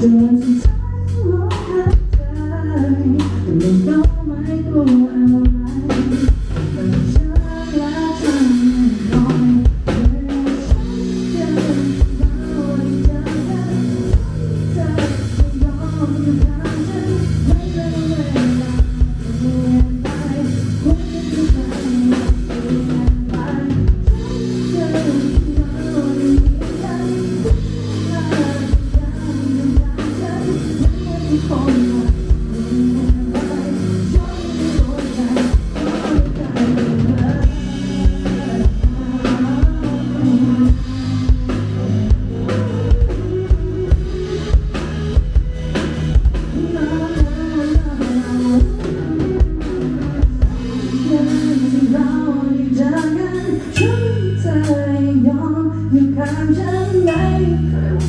Thank you.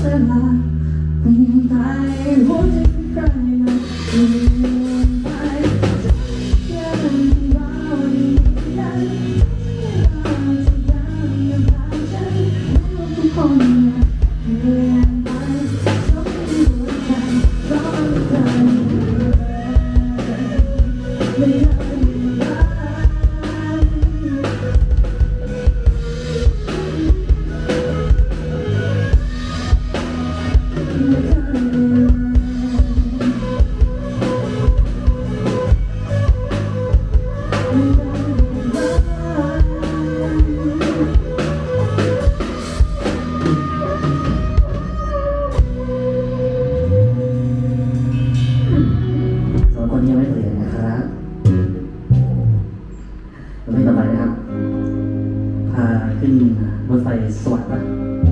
เวลาเปลี่ยนไปหัวใจใครมาเปลี่ยนไปยังเรายังยังยังผ่านฉันทุกคนเปลี่ยนไปเพราะหัวใจร้อนใจไม่ได้รัก เราไม่ต่อไปนะครับพาขึ้นรถไฟสวรรค์นะ